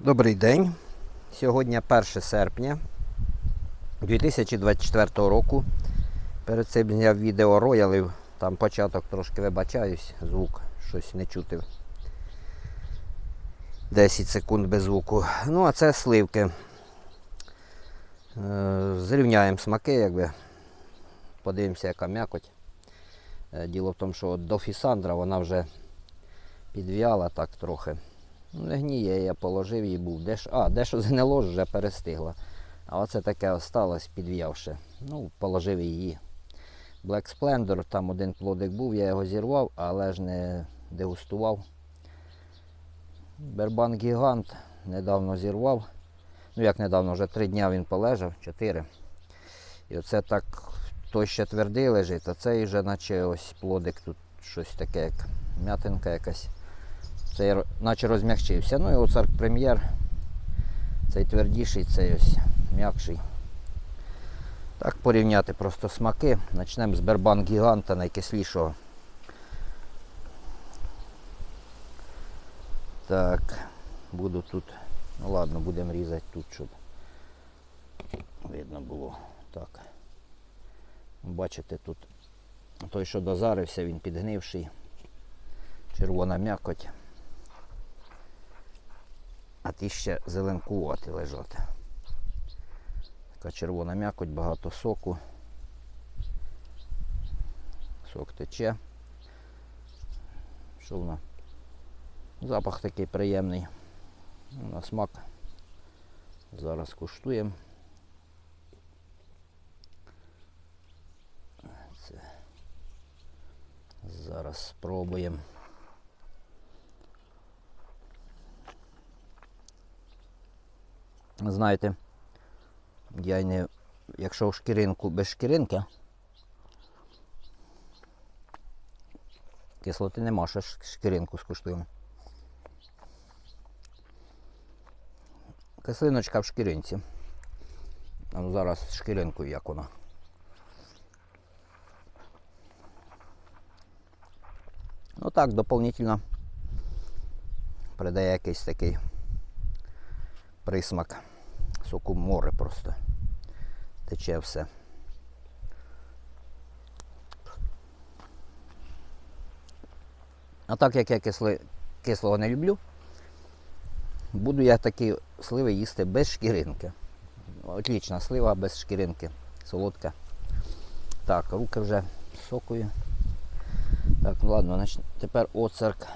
Добрий день. Сьогодні 1 серпня 2024 року. Перед цим зняв відео роялів. Там початок трошки вибачаюсь, звук щось не чути. 10 секунд без звуку. Ну, а це сливки. Е, Зрівняємо смаки, якби. Подивимося, яка м'якоть. Е, Діло в тому, що до фісандра вона вже підв'яла так трохи. Ну, Не гніє, я положив її був. Деш... А, дещо згнило вже перестигла. А оце таке осталось, підв'явши. Ну, положив її. Black Splendor, там один плодик був, я його зірвав, але ж не дегустував. Бербан Гігант недавно зірвав. Ну як недавно, вже три дні він полежав, чотири. І оце так той ще твердий лежить, а цей вже наче ось плодик тут щось таке, як м'ятинка якась. Ро- наче розм'якчився. Ну і оцар прем'єр. Цей твердіший, цей ось м'якший. Так, порівняти просто смаки. Почнемо з Бербан Гіганта найкислішого. Так, буду тут. Ну ладно, будемо різати тут, щоб видно було. Так. Бачите, тут той, що дозарився, він підгнивший. Червона м'якоть. А ті ще зеленкувати лежать. Така червона м'якоть, багато соку. Сок тече. Що вона? Запах такий приємний. На смак. Зараз куштуємо. Зараз спробуємо. Знаєте, я не. Якщо в шкіринку без шкіринки, кислоти нема, ще шкіринку скуштуємо. Кислиночка в шкіринці. Ну зараз з шкіринкою як вона. Ну так, доповнительно придає якийсь такий присмак. Соку море просто. Тече все. А так як я кисли, кислого не люблю, буду я такі сливи їсти без шкіринки. Отлічна слива без шкіринки. Солодка. Так, руки вже сокою. Так, ну ладно, тепер оцерк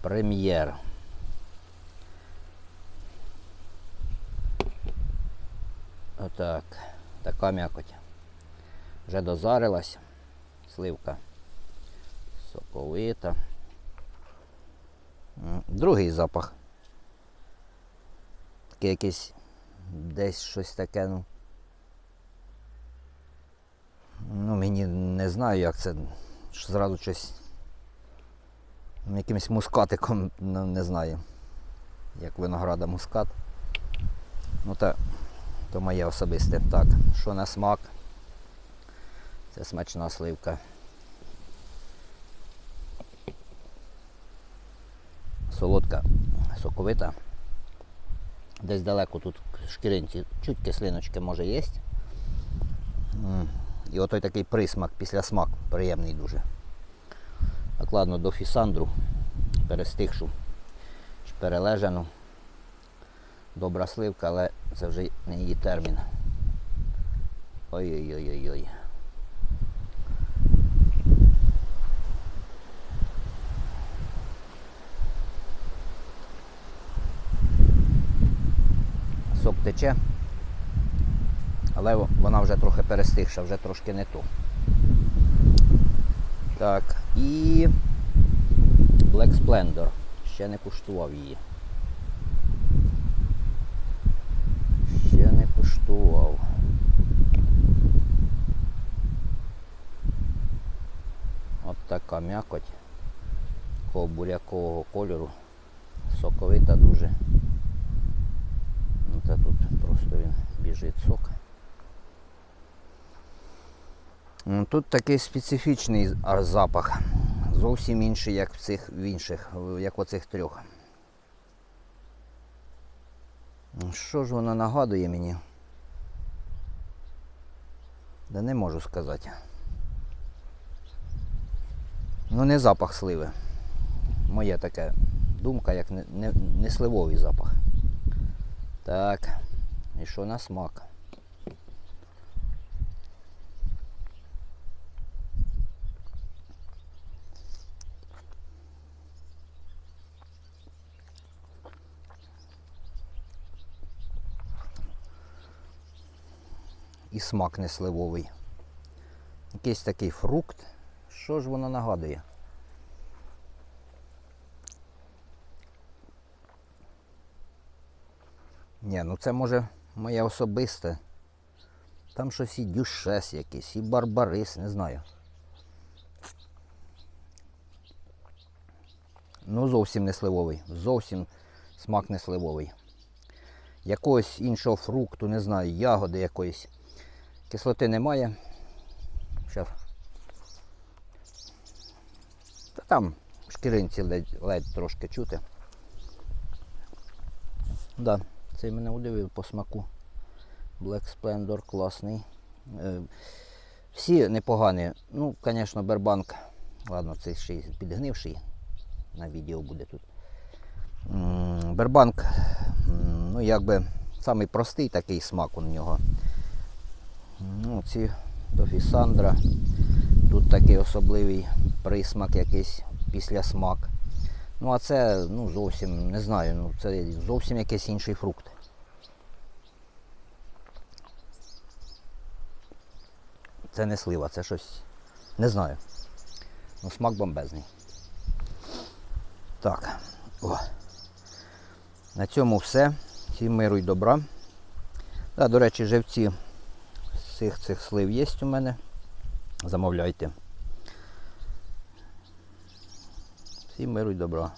прем'єр. Отак. Така м'якоть. Вже дозарилась. Сливка соковита. Другий запах. Такий якийсь десь щось таке, ну. Ну, мені не знаю, як це. Що Зразу щось. Якимось мускатиком, ну, не знаю. Як винограда мускат. Ну та то моє особисте. Так, що на смак? Це смачна сливка. Солодка, соковита. Десь далеко тут шкіринці чуть кислиночки може є. І отой такий присмак після смак приємний дуже. Так, ладно, до фісандру перестигшу, чи перележану. Добра сливка, але це вже не її термін. Ой-ой-ой-ой-ой. Сок тече, але вона вже трохи перестигша, вже трошки не то. Так, і Black Splendor. Ще не куштував її. Ще не куштував. От м'якоть. Такого бурякового кольору. Соковита дуже. Ну, та тут просто він біжить сок. М, Тут такий специфічний запах. Зовсім інший, як в цих в інших, як оцих трьох. Ну, Що ж воно нагадує мені? Да не можу сказати. Ну, не запах сливи. Моя така думка, як не, не, не сливовий запах. Так. І що на смак? І смак не сливовий. Якийсь такий фрукт. Що ж воно нагадує? Ні, ну це може моє особисте. Там щось і дюшес якийсь, і барбарис, не знаю. Ну, зовсім не сливовий. Зовсім смак не сливовий. Якогось іншого фрукту, не знаю, ягоди якоїсь. Кислоти немає. Щас. Та там в шкіринці ледь, ледь трошки чути. Да, цей мене удивив по смаку. Black Splendor класний. Е, всі непогані. Ну, звісно, Бербанк. Ладно, цей ще й підгнивший. На відео буде тут. Бербанк, ну якби самий простий такий смак у нього. Ну, ці до Фісандра. Тут такий особливий присмак якийсь після смак. Ну а це ну, зовсім не знаю, ну це зовсім якийсь інший фрукт. Це не слива, це щось. Не знаю. Ну, смак бомбезний. Так. О. На цьому все. Всім миру й добра. Да, до речі, живці з цих цих слив є у мене. Замовляйте. Всім миру й добра.